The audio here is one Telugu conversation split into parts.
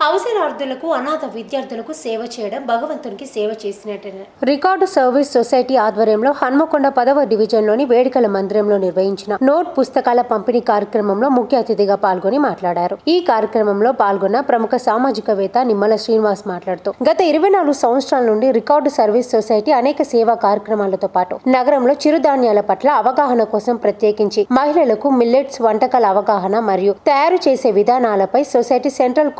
అవసరార్థులకు అనాథ విద్యార్థులకు సేవ చేయడం భగవంతునికి సేవ చేసినట్టే రికార్డు సర్వీస్ సొసైటీ ఆధ్వర్యంలో హన్మకొండ పదవ డివిజన్లోని వేడుకల మందిరంలో నిర్వహించిన నోట్ పుస్తకాల పంపిణీ కార్యక్రమంలో ముఖ్య అతిథిగా పాల్గొని మాట్లాడారు. ఈ కార్యక్రమంలో పాల్గొన్న ప్రముఖ సామాజికవేత్త నిమ్మల శ్రీనివాస్ మాట్లాడుతూ గత ఇరవై నాలుగు సంవత్సరాల నుండి రికార్డు సర్వీస్ సొసైటీ అనేక సేవా కార్యక్రమాలతో పాటు నగరంలో చిరుధాన్యాల పట్ల అవగాహన కోసం ప్రత్యేకించి మహిళలకు మిల్లెట్స్ వంటకాల అవగాహన మరియు తయారు చేసే విధానాలపై society central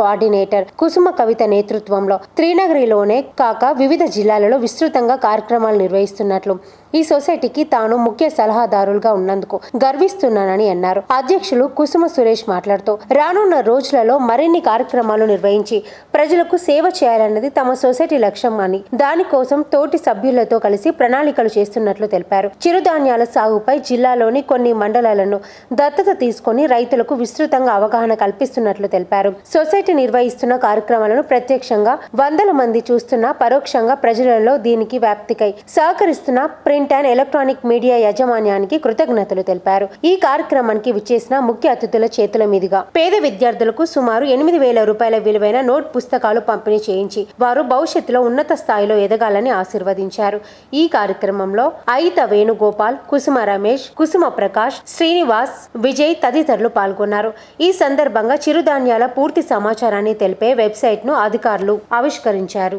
coordinator Kusuma Kavitha నేతృత్వంలో త్రినగరిలోనే కాక వివిధ జిల్లాలలో విస్తృతంగా కార్యక్రమాలు నిర్వహిస్తున్నట్లు ఈ సొసైటీకి తాను ముఖ్య సలహాదారులుగా ఉన్నందుకు గర్విస్తున్నానని అన్నారు. అధ్యక్షులు కుసుమ సురేష్ మాట్లాడుతూ రానున్న రోజులలో మరిన్ని కార్యక్రమాలు నిర్వహించి ప్రజలకు సేవ చేయాలన్నది తమ సొసైటీ లక్ష్యం అని దానికోసం తోటి సభ్యులతో కలిసి ప్రణాళికలు చేస్తున్నట్లు తెలిపారు. చిరుధాన్యాల సాగుపై జిల్లాలోని కొన్ని మండలాలను దత్తత తీసుకొని రైతులకు విస్తృతంగా అవగాహన కల్పిస్తున్నట్లు తెలిపారు. సొసైటీ నిర్వహిస్తున్న కార్యక్రమాలను ప్రత్యక్షంగా వందల మంది చూస్తున్నా పరోక్షంగా ప్రజలలో దీనికి వ్యాప్తికై సహకరిస్తున్న ప్రింట్ అండ్ ఎలక్ట్రానిక్ మీడియా యాజమాన్యానికి కృతజ్ఞతలు తెలిపారు. ఈ కార్యక్రమానికి విచ్చేసిన ముఖ్య అతిథుల చేతుల మీదుగా పేద విద్యార్థులకు సుమారు ఎనిమిది వేల రూపాయల విలువైన నోట్ పుస్తకాలు పంపిణీ చేయించి వారు భవిష్యత్తులో ఉన్నత స్థాయిలో ఎదగాలని ఆశీర్వదించారు. ఈ కార్యక్రమంలో అయిత వేణుగోపాల్ కుసుమ రమేష్ కుసుమ ప్రకాష్ శ్రీనివాస్ విజయ్ తదితరులు పాల్గొన్నారు. ఈ సందర్భంగా చిరుధాన్యాల పూర్తి సమాచారాన్ని తెలిపే వెబ్సైట్ను అధికారులు ఆవిష్కరించారు.